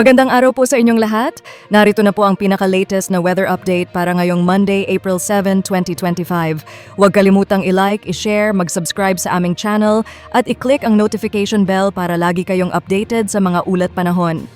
Magandang araw po sa inyong lahat. Narito na po ang pinaka-latest na weather update para ngayong Monday, April 7, 2025. Huwag kalimutang i-like, i-share, mag-subscribe sa aming channel at i-click ang notification bell para lagi kayong updated sa mga ulat panahon.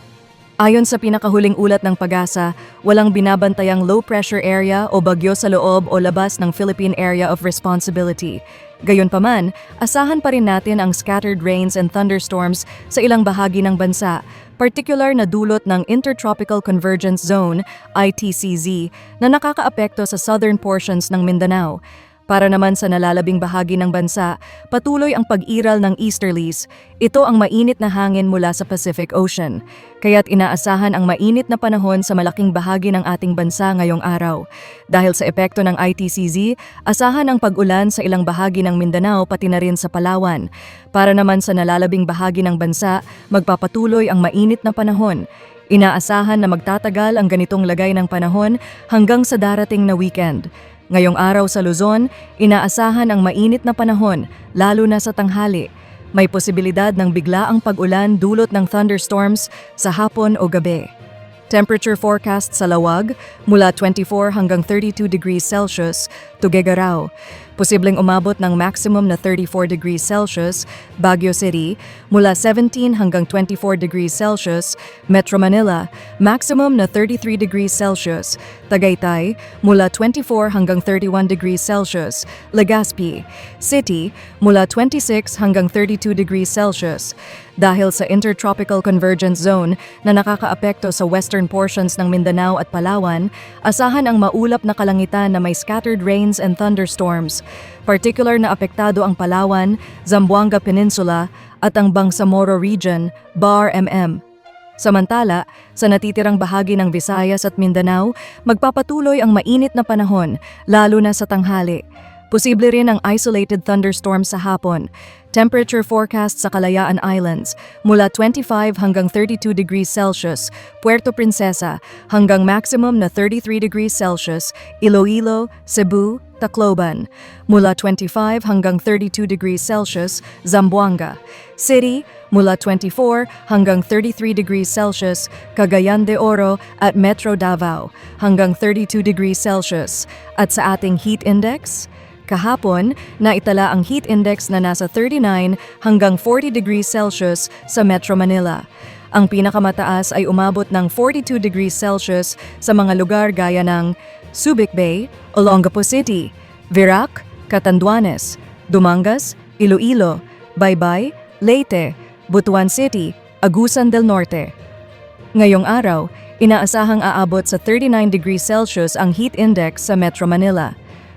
Ayon sa pinakahuling ulat ng pag-asa, walang binabantayang low pressure area o bagyo sa loob o labas ng Philippine Area of Responsibility. Gayunpaman, asahan pa rin natin ang scattered rains and thunderstorms sa ilang bahagi ng bansa, particular na dulot ng Intertropical Convergence Zone, ITCZ, na nakakaapekto sa southern portions ng Mindanao. Para naman sa nalalabing bahagi ng bansa, patuloy ang pag-iral ng easterlies. Ito ang mainit na hangin mula sa Pacific Ocean. Kaya't inaasahan ang mainit na panahon sa malaking bahagi ng ating bansa ngayong araw. Dahil sa epekto ng ITCZ, asahan ang pag-ulan sa ilang bahagi ng Mindanao pati na rin sa Palawan. Para naman sa nalalabing bahagi ng bansa, magpapatuloy ang mainit na panahon. Inaasahan na magtatagal ang ganitong lagay ng panahon hanggang sa darating na weekend. Ngayong araw sa Luzon, inaasahan ang mainit na panahon, lalo na sa tanghali. May posibilidad ng biglaang pag-ulan dulot ng thunderstorms sa hapon o gabi. Temperature forecast sa Lawag mula 24 hanggang 32 degrees Celsius, Tuguegarao. Posibleng umabot ng maximum na 34 degrees Celsius, Baguio City, mula 17 hanggang 24 degrees Celsius, Metro Manila, maximum na 33 degrees Celsius, Tagaytay, mula 24 hanggang 31 degrees Celsius, Legazpi, City, mula 26 hanggang 32 degrees Celsius. Dahil sa Intertropical Convergence Zone na nakakaapekto sa western portions ng Mindanao at Palawan, asahan ang maulap na kalangitan na may scattered rains and thunderstorms. Particular na apektado ang Palawan, Zamboanga Peninsula at ang Bangsamoro Region, Bar MM. Samantala, sa natitirang bahagi ng Visayas at Mindanao, magpapatuloy ang mainit na panahon, lalo na sa tanghali. Posible rin ang isolated thunderstorm sa hapon. Temperature forecast sa Kalayaan Islands mula 25 hanggang 32 degrees Celsius, Puerto Princesa hanggang maximum na 33 degrees Celsius, Iloilo, Cebu, Tacloban. Mula 25 hanggang 32 degrees Celsius, Zamboanga. City mula 24 hanggang 33 degrees Celsius, Cagayan de Oro at Metro Davao hanggang 32 degrees Celsius. At sa ating heat index, Kahapon, naitala ang heat index na nasa 39 hanggang 40 degrees Celsius sa Metro Manila. Ang pinakamataas ay umabot ng 42 degrees Celsius sa mga lugar gaya ng Subic Bay, Olongapo City, Virac, Catanduanes, Dumangas, Iloilo, Baybay, Leyte, Butuan City, Agusan del Norte. Ngayong araw, inaasahang aabot sa 39 degrees Celsius ang heat index sa Metro Manila.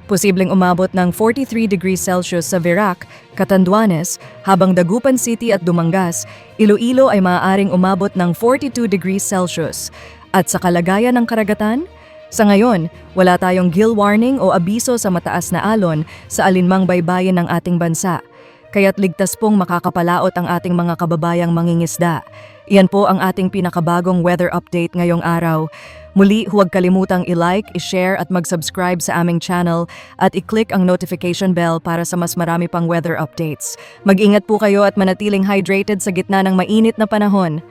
Posibleng umabot ng 43 degrees Celsius sa Virac, Catanduanes, habang Dagupan City at Dumangas, Iloilo ay maaaring umabot ng 42 degrees Celsius. At sa kalagayan ng karagatan, sa ngayon, wala tayong gill warning o abiso sa mataas na alon sa alinmang baybayin ng ating bansa. Kaya't ligtas pong makakapalaot ang ating mga kababayang mangingisda. Iyan po ang ating pinakabagong weather update ngayong araw. Muli, huwag kalimutang i-like, i-share at mag-subscribe sa aming channel at i-click ang notification bell para sa mas marami pang weather updates. Mag-ingat po kayo at manatiling hydrated sa gitna ng mainit na panahon.